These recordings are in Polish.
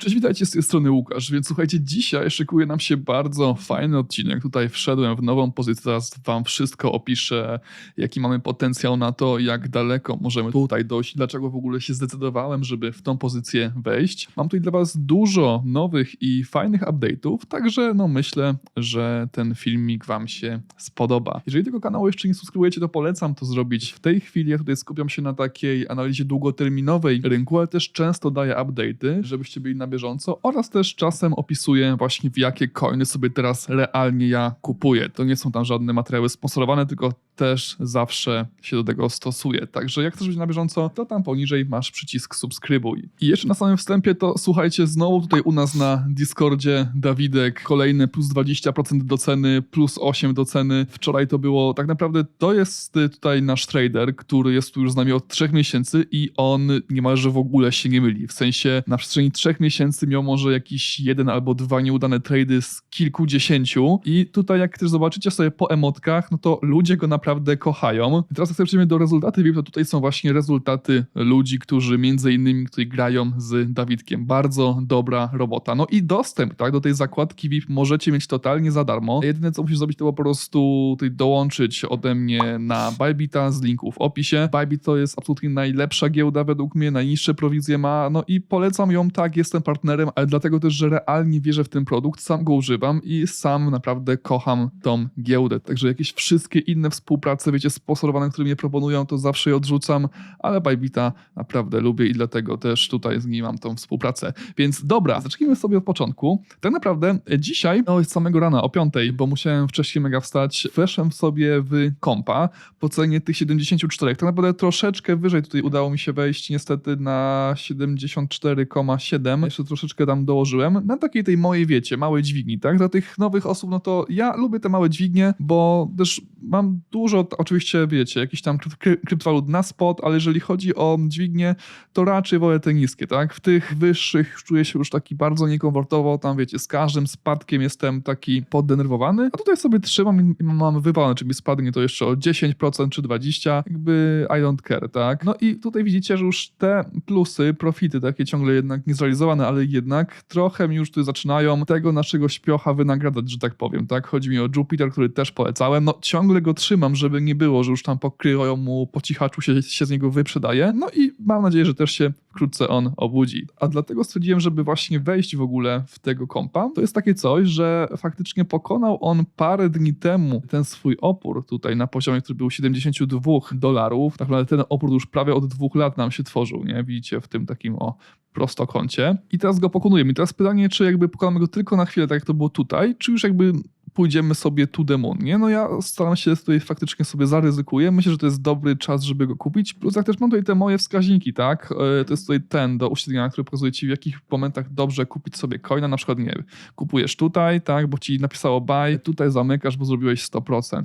Cześć, witajcie z tej strony Łukasz, więc słuchajcie, dzisiaj szykuje nam się bardzo fajny odcinek. Tutaj wszedłem w nową pozycję, teraz wam wszystko opiszę, jaki mamy potencjał na to, jak daleko możemy tutaj dojść, dlaczego w ogóle się zdecydowałem, żeby w tą pozycję wejść. Mam tutaj dla was dużo nowych i fajnych update'ów, także no myślę, że ten filmik wam się spodoba. Jeżeli tego kanału jeszcze nie subskrybujecie, to polecam to zrobić w tej chwili. Ja tutaj skupiam się na takiej analizie długoterminowej rynku, ale też często daję update'y, żebyście byli na bieżąco oraz też czasem opisuję właśnie w jakie coiny sobie teraz realnie ja kupuję. To nie są tam żadne materiały sponsorowane, tylko też zawsze się do tego stosuję. Także jak chcesz być na bieżąco, to tam poniżej masz przycisk subskrybuj. I jeszcze na samym wstępie to słuchajcie, znowu tutaj u nas na Discordzie Dawidek kolejne plus 20% do ceny, plus 8 do ceny. Wczoraj to było, tak naprawdę to jest tutaj nasz trader, który jest tu już z nami od 3 miesięcy i on niemalże w ogóle się nie myli. W sensie na przestrzeni 3 miesięcy miał może jakiś jeden albo dwa nieudane trady z kilkudziesięciu i tutaj jak też zobaczycie sobie po emotkach, no to ludzie go naprawdę kochają. I teraz jak przejdziemy do rezultaty VIP, to tutaj są właśnie rezultaty ludzi, którzy między innymi tutaj grają z Dawidkiem. Bardzo dobra robota. No i dostęp tak, do tej zakładki VIP możecie mieć totalnie za darmo. Jedyne co musisz zrobić to po prostu tutaj dołączyć ode mnie na Bybita z linku w opisie. Bybit to jest absolutnie najlepsza giełda według mnie, najniższe prowizje ma, no i polecam ją tak, jestem partnerem, ale dlatego też, że realnie wierzę w ten produkt, sam go używam i sam naprawdę kocham tą giełdę. Także jakieś wszystkie inne współprace, wiecie, sponsorowane, które mnie proponują, to zawsze je odrzucam, ale Bybita naprawdę lubię i dlatego też tutaj z nim mam tą współpracę. Więc dobra, zacznijmy sobie od początku. Tak naprawdę dzisiaj, no z samego rana o 5, bo musiałem wcześniej mega wstać, weszłem sobie w kompa po cenie tych 74. Tak naprawdę troszeczkę wyżej tutaj udało mi się wejść niestety na 74,7. Jeszcze troszeczkę tam dołożyłem na takiej tej mojej, wiecie, małej dźwigni, tak? Dla tych nowych osób, no to ja lubię te małe dźwignie, bo też mam dużo, oczywiście, wiecie, jakichś tam kry- kryptowalut na spot, ale jeżeli chodzi o dźwignie, to raczej wolę te niskie, tak? W tych wyższych czuję się już taki bardzo niekomfortowo, tam wiecie, z każdym spadkiem jestem taki poddenerwowany, a tutaj sobie trzymam i mam wywalone, czy mi spadnie to jeszcze o 10% czy 20%, jakby I don't care, tak? No i tutaj widzicie, że już te plusy, profity takie ciągle jednak niezrealizowane, ale jednak trochę mi już tu zaczynają tego naszego śpiocha wynagradzać, że tak powiem, tak? Chodzi mi o Jupiter, który też polecałem, no ciągle go trzymam, żeby nie było, że już tam pokryją mu po cichaczu się, się z niego wyprzedaje, no i mam nadzieję, że też się wkrótce on obudzi. A dlatego stwierdziłem, żeby właśnie wejść w ogóle w tego kompa. To jest takie coś, że faktycznie pokonał on parę dni temu ten swój opór tutaj na poziomie, który był 72 dolarów. Tak naprawdę ten opór już prawie od dwóch lat nam się tworzył, nie? Widzicie w tym takim o prostokącie. I teraz go pokonujemy. I teraz pytanie, czy jakby pokonamy go tylko na chwilę, tak jak to było tutaj, czy już jakby pójdziemy sobie to the moon, nie? No ja staram się tutaj faktycznie sobie zaryzykuję. Myślę, że to jest dobry czas, żeby go kupić. Plus jak też mam tutaj te moje wskaźniki, tak? E, To jest tutaj ten do uśrednienia, który pokazuje ci w jakich momentach dobrze kupić sobie coina. Na przykład, nie kupujesz tutaj, tak? Bo ci napisało buy, tutaj zamykasz, bo zrobiłeś 100%.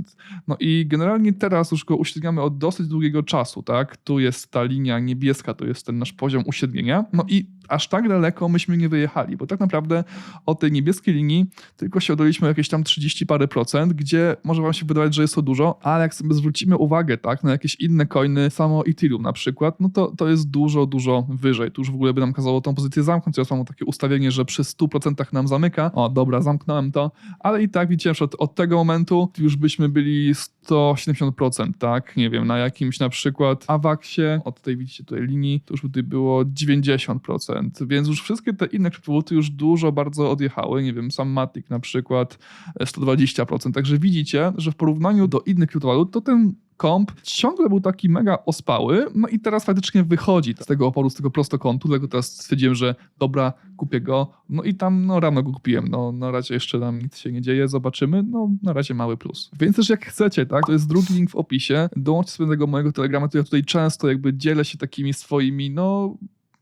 No i generalnie teraz już go uśredniamy od dosyć długiego czasu, tak? Tu jest ta linia niebieska, to jest ten nasz poziom uśrednienia. No i aż tak daleko myśmy nie wyjechali, bo tak naprawdę od tej niebieskiej linii tylko się oddaliśmy jakieś tam 30 parę procent, gdzie może wam się wydawać, że jest to dużo, ale jak sobie zwrócimy uwagę, tak, na jakieś inne coiny, samo Ethereum na przykład, no to, to jest dużo, dużo wyżej. Tu już w ogóle by nam kazało tą pozycję zamknąć, teraz mam takie ustawienie, że przy 100% nam zamyka. O, dobra, zamknąłem to, ale i tak widzicie, że od tego momentu już byśmy byli 170%, tak, nie wiem, na jakimś na przykład Avaxie, od tej widzicie tutaj linii, to już tutaj było 90%, więc już wszystkie te inne kryptowaluty już dużo bardzo odjechały, nie wiem, sam Matic na przykład e, 120%, także widzicie, że w porównaniu do innych kryptowalut, to ten komp ciągle był taki mega ospały, no i teraz faktycznie wychodzi z tego oporu, z tego prostokątu, dlatego teraz stwierdziłem, że dobra, kupię go, no i tam no rano go kupiłem, no na razie jeszcze tam nic się nie dzieje, zobaczymy, no na razie mały plus. Więc też jak chcecie, tak, to jest drugi link w opisie, dołączcie sobie do tego mojego telegrama, to ja tutaj często jakby dzielę się takimi swoimi, no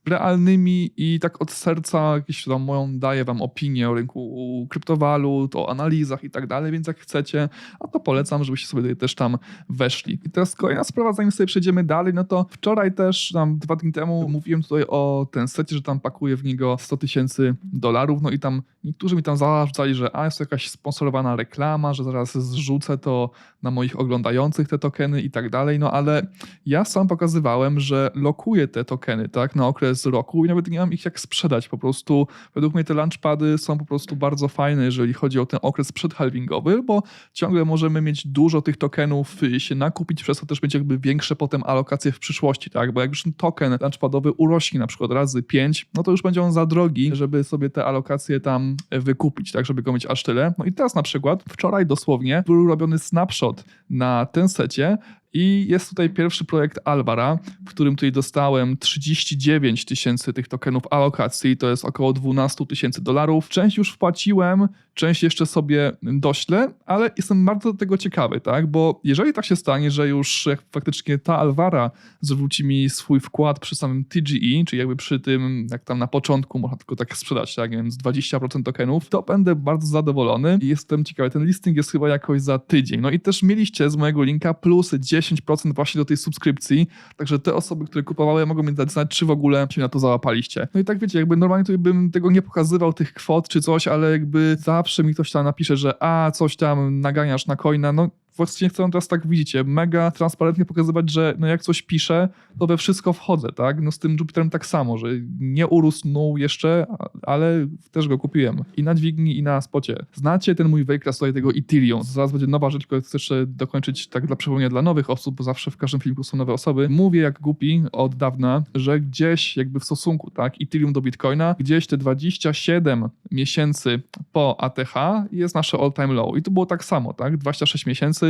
realnymi i tak od serca jakieś tam moją daję wam opinię o rynku kryptowalut, o analizach i tak dalej, więc jak chcecie, a to polecam, żebyście sobie też tam weszli. I teraz kolejna sprawa, zanim sobie przejdziemy dalej, no to wczoraj też tam dwa dni temu mówiłem tutaj o ten secie, że tam pakuję w niego 100 tysięcy dolarów, no i tam niektórzy mi tam zarzucali, że a jest to jakaś sponsorowana reklama, że zaraz zrzucę to na moich oglądających te tokeny i tak dalej, no ale ja sam pokazywałem, że lokuję te tokeny, tak, na okres okres roku i nawet nie mam ich jak sprzedać. Po prostu według mnie te launchpady są po prostu bardzo fajne, jeżeli chodzi o ten okres przedhalvingowy, bo ciągle możemy mieć dużo tych tokenów się nakupić, przez to też będzie jakby większe potem alokacje w przyszłości, tak? Bo jak już token launchpadowy urośnie na przykład razy 5, no to już będzie on za drogi, żeby sobie te alokacje tam wykupić, tak? Żeby go mieć aż tyle. No i teraz na przykład wczoraj dosłownie był robiony snapshot na ten secie i jest tutaj pierwszy projekt Alvara, w którym tutaj dostałem 39 tysięcy tych tokenów alokacji, to jest około 12 tysięcy dolarów. Część już wpłaciłem, część jeszcze sobie doślę, ale jestem bardzo tego ciekawy, tak? Bo jeżeli tak się stanie, że już faktycznie ta Alvara zwróci mi swój wkład przy samym TGE, czyli jakby przy tym, jak tam na początku można tylko tak sprzedać, tak? Z 20% tokenów, to będę bardzo zadowolony i jestem ciekawy. Ten listing jest chyba jakoś za tydzień. No i też mieliście z mojego linka plus 10% właśnie do tej subskrypcji, także te osoby, które kupowały, mogą mi dać znać, czy w ogóle się na to załapaliście. No i tak wiecie, jakby normalnie tutaj bym tego nie pokazywał, tych kwot czy coś, ale jakby zawsze mi ktoś tam napisze, że a, coś tam naganiasz na coina, no właśnie chcę teraz tak, widzicie, mega transparentnie pokazywać, że no jak coś piszę, to we wszystko wchodzę, tak? No z tym Jupiterem tak samo, że nie urósł jeszcze, ale też go kupiłem. I na dźwigni, i na spocie. Znacie ten mój wykres tutaj tego Ethereum. Zaraz będzie nowa rzecz, którą chcę jeszcze dokończyć tak dla przypomnienia dla nowych osób, bo zawsze w każdym filmiku są nowe osoby. Mówię jak głupi od dawna, że gdzieś jakby w stosunku, tak, Ethereum do Bitcoina, gdzieś te 27 miesięcy po ATH jest nasze all-time low. I to było tak samo, tak? 26 miesięcy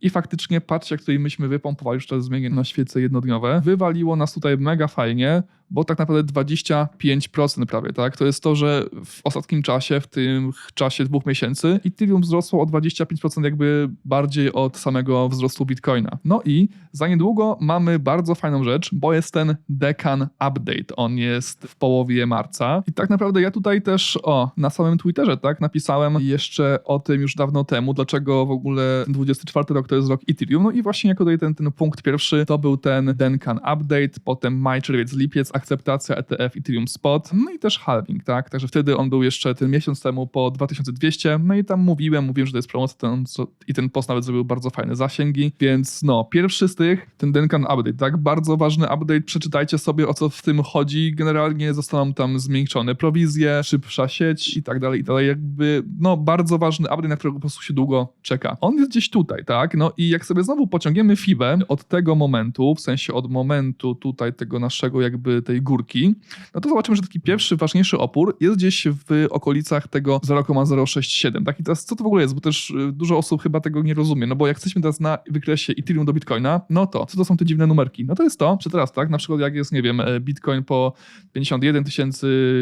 i faktycznie patrzcie, jak tutaj myśmy wypompowali, już teraz zmienię na świece jednodniowe, wywaliło nas tutaj mega fajnie, bo tak naprawdę 25% prawie, tak? To jest to, że w ostatnim czasie, w tym czasie dwóch miesięcy, Ethereum wzrosło o 25% jakby bardziej od samego wzrostu Bitcoina. No i za niedługo mamy bardzo fajną rzecz, bo jest ten Decan Update. On jest w połowie marca. I tak naprawdę ja tutaj też, o, na samym Twitterze, tak, napisałem jeszcze o tym już dawno temu, dlaczego w ogóle 24 rok to jest rok Ethereum. No i właśnie jako tutaj ten, ten punkt pierwszy to był ten Decan Update, potem maj, czerwiec, lipiec, akceptacja ETF Ethereum Spot, no i też halving, tak? Także wtedy on był jeszcze ten miesiąc temu po 2200, no i tam mówiłem, mówiłem, że to jest promocja ten, i ten post nawet zrobił bardzo fajne zasięgi, więc no, pierwszy z tych, ten Denkan Update, tak? Bardzo ważny update, przeczytajcie sobie o co w tym chodzi, generalnie zostaną tam zmiękczone prowizje, szybsza sieć i tak dalej, i tak dalej, jakby, no, bardzo ważny update, na którego po prostu się długo czeka. On jest gdzieś tutaj, tak? No i jak sobie znowu pociągniemy FIBę od tego momentu, w sensie od momentu tutaj tego naszego jakby tej górki, no to zobaczymy, że taki pierwszy, ważniejszy opór jest gdzieś w okolicach tego 0,067. Tak i teraz co to w ogóle jest, bo też y, dużo osób chyba tego nie rozumie, no bo jak jesteśmy teraz na wykresie Ethereum do Bitcoina, no to co to są te dziwne numerki? No to jest to, że teraz tak, na przykład jak jest, nie wiem, e, Bitcoin po 51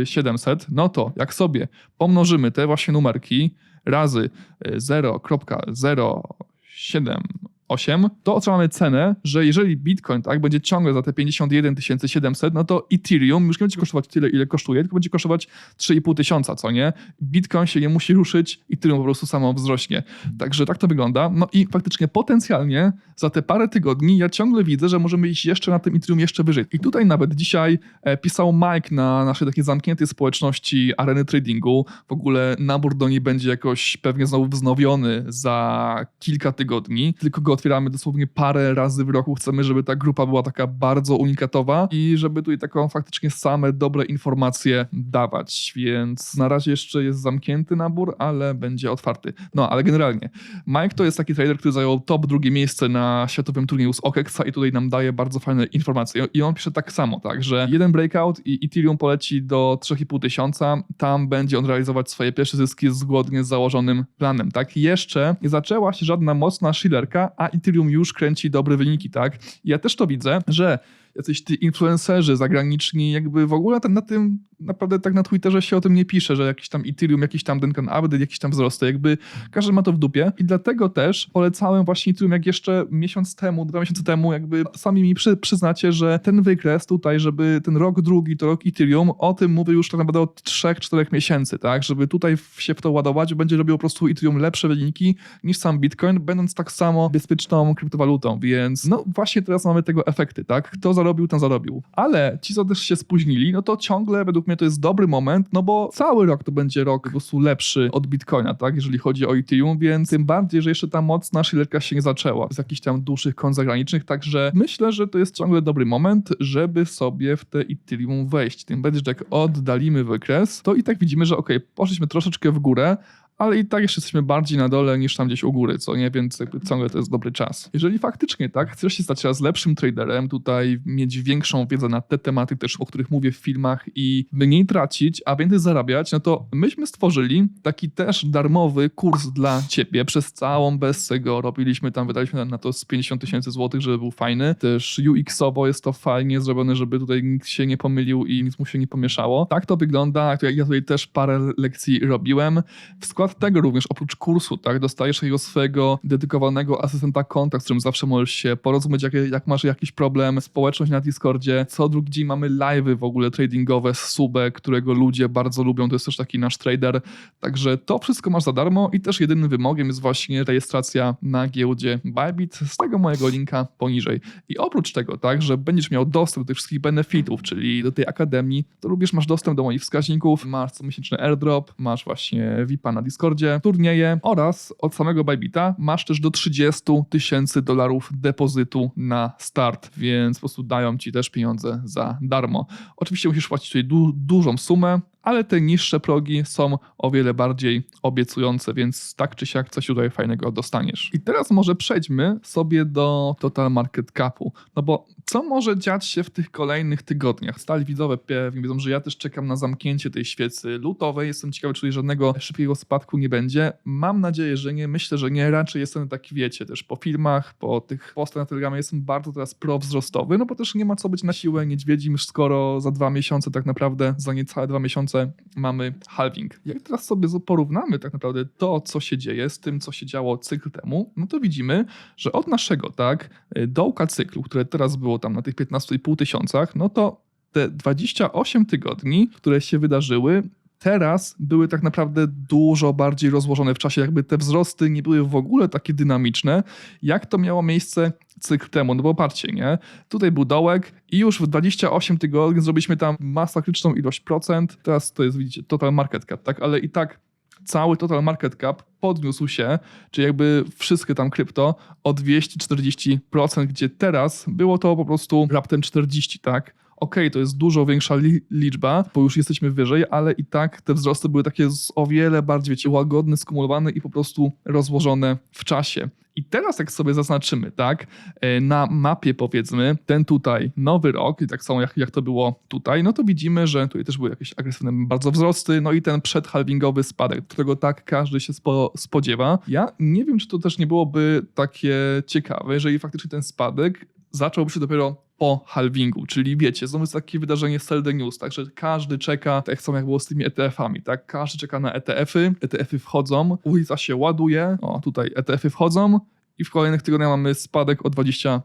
700, no to jak sobie pomnożymy te właśnie numerki razy e, 0,07 8, to otrzymamy cenę, że jeżeli Bitcoin tak będzie ciągle za te 51 700, no to Ethereum już nie będzie kosztować tyle, ile kosztuje, tylko będzie kosztować 3,5 tysiąca, co nie? Bitcoin się nie musi ruszyć, Ethereum po prostu samo wzrośnie. Także tak to wygląda. No i faktycznie potencjalnie za te parę tygodni ja ciągle widzę, że możemy iść jeszcze na tym Ethereum jeszcze wyżej. I tutaj nawet dzisiaj e, pisał Mike na naszej takiej zamkniętej społeczności areny tradingu. W ogóle nabór do niej będzie jakoś pewnie znowu wznowiony za kilka tygodni, tylko go otwieramy dosłownie parę razy w roku. Chcemy, żeby ta grupa była taka bardzo unikatowa i żeby tutaj taką faktycznie same dobre informacje dawać. Więc na razie jeszcze jest zamknięty nabór, ale będzie otwarty. No, ale generalnie Mike to jest taki trader, który zajął top drugie miejsce na światowym turnieju z OKEXa i tutaj nam daje bardzo fajne informacje. I on pisze tak samo, tak, że jeden breakout i Ethereum poleci do 3,5 tysiąca. Tam będzie on realizować swoje pierwsze zyski zgodnie z założonym planem, tak. Jeszcze nie zaczęła się żadna mocna shillerka, a Ethereum już kręci dobre wyniki, tak? Ja też to widzę, że jacyś ty influencerzy zagraniczni, jakby w ogóle ten, na tym, naprawdę tak na Twitterze się o tym nie pisze, że jakiś tam Ethereum, jakiś tam Duncan Update, jakiś tam wzrosty, jakby każdy ma to w dupie. I dlatego też polecałem właśnie Ethereum, jak jeszcze miesiąc temu, dwa miesiące temu, jakby sami mi przy, przyznacie, że ten wykres tutaj, żeby ten rok drugi to rok Ethereum, o tym mówię już tak naprawdę od 3-4 miesięcy, tak, żeby tutaj się w to ładować, będzie robił po prostu Ethereum lepsze wyniki niż sam Bitcoin, będąc tak samo bezpieczną kryptowalutą, więc no właśnie teraz mamy tego efekty, tak, kto zarobił, ten zarobił. Ale ci, co też się spóźnili, no to ciągle według według mnie to jest dobry moment, no bo cały rok to będzie rok po prostu lepszy od Bitcoina, tak, jeżeli chodzi o Ethereum, więc tym bardziej, że jeszcze ta moc naszej lerka się nie zaczęła z jakichś tam dłuższych kont zagranicznych, także myślę, że to jest ciągle dobry moment, żeby sobie w te Ethereum wejść. Tym bardziej, że jak oddalimy wykres, to i tak widzimy, że ok, poszliśmy troszeczkę w górę, ale i tak jeszcze jesteśmy bardziej na dole niż tam gdzieś u góry, co nie, więc jakby ciągle to jest dobry czas. Jeżeli faktycznie tak, chcesz się stać coraz lepszym traderem, tutaj mieć większą wiedzę na te tematy też, o których mówię w filmach i mniej tracić, a więcej zarabiać, no to myśmy stworzyli taki też darmowy kurs dla ciebie. Przez całą Bessę go robiliśmy, tam wydaliśmy na to z 50 tysięcy złotych, żeby był fajny. Też UX-owo jest to fajnie zrobione, żeby tutaj nikt się nie pomylił i nic mu się nie pomieszało. Tak to wygląda, ja tutaj też parę lekcji robiłem. W skład tego również, oprócz kursu, tak, dostajesz takiego swojego dedykowanego asystenta konta, z którym zawsze możesz się porozumieć, jak, jak masz jakiś problem, społeczność na Discordzie. Co drugi dzień mamy live'y w ogóle tradingowe z Subę, którego ludzie bardzo lubią, to jest też taki nasz trader. Także to wszystko masz za darmo i też jedynym wymogiem jest właśnie rejestracja na giełdzie Bybit z tego mojego linka poniżej. I oprócz tego, tak, że będziesz miał dostęp do tych wszystkich benefitów, czyli do tej akademii, to również masz dostęp do moich wskaźników, masz comiesięczny airdrop, masz właśnie VIPa na Discord, Discordzie, turnieje oraz od samego Bybita masz też do 30 tysięcy dolarów depozytu na start, więc po prostu dają ci też pieniądze za darmo. Oczywiście musisz płacić tutaj du dużą sumę, ale te niższe progi są o wiele bardziej obiecujące, więc tak czy siak coś tutaj fajnego dostaniesz. I teraz może przejdźmy sobie do Total Market Capu, no bo co może dziać się w tych kolejnych tygodniach? Stali widzowie pewnie wiedzą, że ja też czekam na zamknięcie tej świecy lutowej. Jestem ciekawy, czy żadnego szybkiego spadku nie będzie. Mam nadzieję, że nie. Myślę, że nie. Raczej jestem taki, wiecie, też po filmach, po tych postach na Telegramie jestem bardzo teraz pro-wzrostowy, no bo też nie ma co być na siłę niedźwiedzim, skoro za dwa miesiące tak naprawdę, za niecałe dwa miesiące mamy halving. Jak teraz sobie porównamy tak naprawdę to, co się dzieje z tym, co się działo cykl temu, no to widzimy, że od naszego, tak, dołka cyklu, które teraz było tam na tych 15,5 tysiącach, no to te 28 tygodni, które się wydarzyły, teraz były tak naprawdę dużo bardziej rozłożone w czasie, jakby te wzrosty nie były w ogóle takie dynamiczne, jak to miało miejsce cykl temu. No bo patrzcie, nie? Tutaj był dołek i już w 28 tygodni zrobiliśmy tam masakryczną ilość procent. Teraz to jest, widzicie, total market cap, tak? Ale i tak cały total market cap podniósł się, czyli jakby wszystkie tam krypto o 240%, gdzie teraz było to po prostu raptem 40, tak? Okej, okay, to jest dużo większa li liczba, bo już jesteśmy wyżej, ale i tak te wzrosty były takie o wiele bardziej, wiecie, łagodne, skumulowane i po prostu rozłożone w czasie. I teraz jak sobie zaznaczymy, tak, e, na mapie powiedzmy, ten tutaj nowy rok, i tak samo jak, jak to było tutaj, no to widzimy, że tutaj też były jakieś agresywne bardzo wzrosty, no i ten przedhalvingowy spadek, którego tak każdy się spo, spodziewa. Ja nie wiem, czy to też nie byłoby takie ciekawe, jeżeli faktycznie ten spadek zacząłby się dopiero po halvingu, czyli wiecie, znowu jest takie wydarzenie sell the news, także każdy czeka, tak samo jak było z tymi ETF-ami, tak, każdy czeka na ETF-y, ETF-y wchodzą, ulica się ładuje, o tutaj ETF-y wchodzą, i w kolejnych tygodniach mamy spadek o 21%.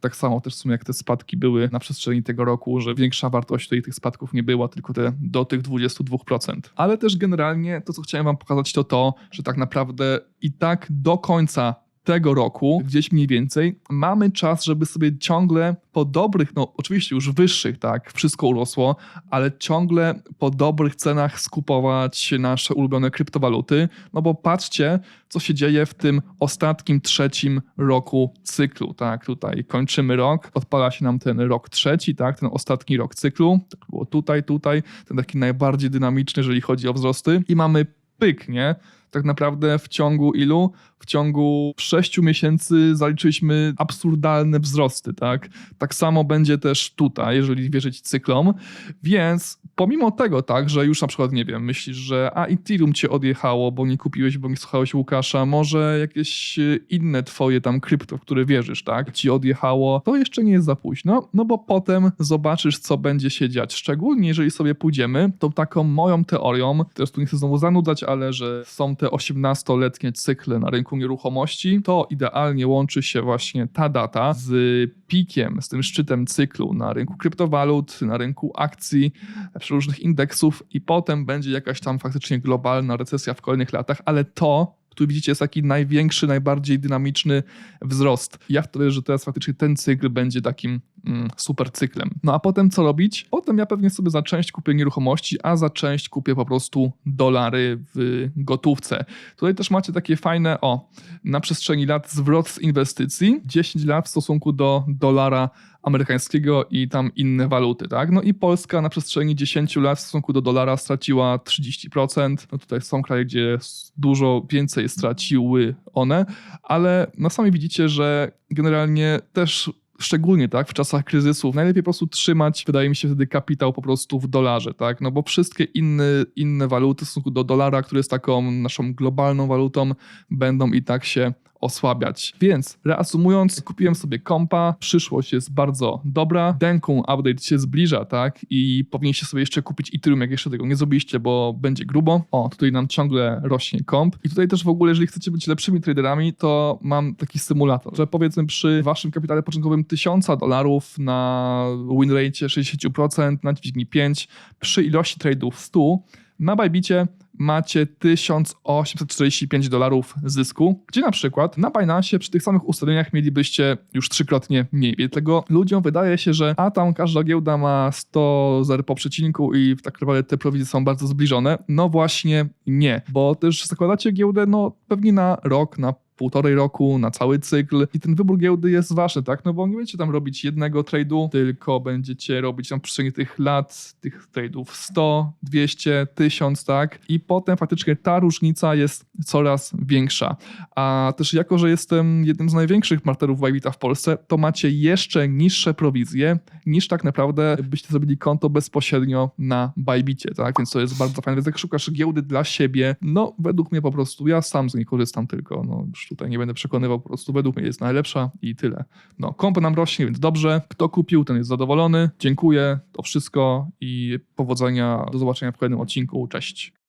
Tak samo też w sumie jak te spadki były na przestrzeni tego roku, że większa wartość tutaj tych spadków nie była, tylko te do tych 22%. Ale też generalnie to, co chciałem wam pokazać, to to, że tak naprawdę i tak do końca tego roku, gdzieś mniej więcej, mamy czas, żeby sobie ciągle po dobrych, no oczywiście już wyższych, tak, wszystko urosło, ale ciągle po dobrych cenach skupować nasze ulubione kryptowaluty, no bo patrzcie, co się dzieje w tym ostatnim, trzecim roku cyklu, tak, tutaj kończymy rok, odpala się nam ten rok trzeci, tak, ten ostatni rok cyklu, tak było tutaj, tutaj, ten taki najbardziej dynamiczny, jeżeli chodzi o wzrosty. I mamy pyk, nie, tak naprawdę w ciągu ilu? W ciągu 6 miesięcy zaliczyliśmy absurdalne wzrosty, tak? Tak samo będzie też tutaj, jeżeli wierzyć cyklom. Więc pomimo tego, tak, że już na przykład, nie wiem, myślisz, że a Ethereum cię odjechało, bo nie kupiłeś, bo nie słuchałeś Łukasza, może jakieś inne twoje tam krypto, w które wierzysz, tak, ci odjechało, to jeszcze nie jest za późno, no bo potem zobaczysz, co będzie się dziać. Szczególnie jeżeli sobie pójdziemy tą taką moją teorią, teraz tu nie chcę znowu zanudzać, ale że są te 18-letnie cykle na rynku nieruchomości, to idealnie łączy się właśnie ta data z pikiem, z tym szczytem cyklu na rynku kryptowalut, na rynku akcji, różnych indeksów i potem będzie jakaś tam faktycznie globalna recesja w kolejnych latach, ale to tu widzicie jest taki największy, najbardziej dynamiczny wzrost. Ja wtedy, że teraz faktycznie ten cykl będzie takim mm, super cyklem. No a potem co robić? Potem ja pewnie sobie za część kupię nieruchomości, a za część kupię po prostu dolary w gotówce. Tutaj też macie takie fajne, o, na przestrzeni lat zwrot z inwestycji, 10 lat w stosunku do dolara amerykańskiego i tam inne waluty, tak? No i Polska na przestrzeni 10 lat w stosunku do dolara straciła 30%. No tutaj są kraje, gdzie dużo więcej straciły one, ale no sami widzicie, że generalnie też szczególnie tak w czasach kryzysów, najlepiej po prostu trzymać, wydaje mi się wtedy kapitał po prostu w dolarze, tak? No bo wszystkie inne, inne waluty w stosunku do dolara, który jest taką naszą globalną walutą, będą i tak się osłabiać. Więc reasumując, kupiłem sobie kompa, przyszłość jest bardzo dobra, Denkun update się zbliża, tak? I powinniście sobie jeszcze kupić Ethereum, jak jeszcze tego nie zrobiliście, bo będzie grubo. O, tutaj nam ciągle rośnie komp. I tutaj też w ogóle, jeżeli chcecie być lepszymi traderami, to mam taki symulator, że powiedzmy przy waszym kapitale początkowym 1000 dolarów na win rate 60%, na dźwigni 5, przy ilości tradeów 100, na Bybicie macie 1845 dolarów zysku, gdzie na przykład na Binance przy tych samych ustaleniach mielibyście już trzykrotnie mniej. Dlatego ludziom wydaje się, że a tam każda giełda ma 100 zer po przecinku i tak naprawdę te prowizje są bardzo zbliżone. No właśnie nie, bo też zakładacie giełdę no pewnie na rok, na półtorej roku, na cały cykl i ten wybór giełdy jest ważny, tak? No bo nie będziecie tam robić jednego trade'u, tylko będziecie robić na przestrzeni tych lat, tych trade'ów 100, 200, 1000, tak? I potem faktycznie ta różnica jest coraz większa. A też jako, że jestem jednym z największych marterów Bybita w Polsce, to macie jeszcze niższe prowizje niż tak naprawdę byście zrobili konto bezpośrednio na Bybicie, tak? Więc to jest bardzo fajne. Więc jak szukasz giełdy dla siebie, no według mnie po prostu, ja sam z niej korzystam tylko, no już tutaj nie będę przekonywał, po prostu według mnie jest najlepsza i tyle. No, komp nam rośnie, więc dobrze. Kto kupił, ten jest zadowolony. Dziękuję, to wszystko i powodzenia. Do zobaczenia w kolejnym odcinku. Cześć.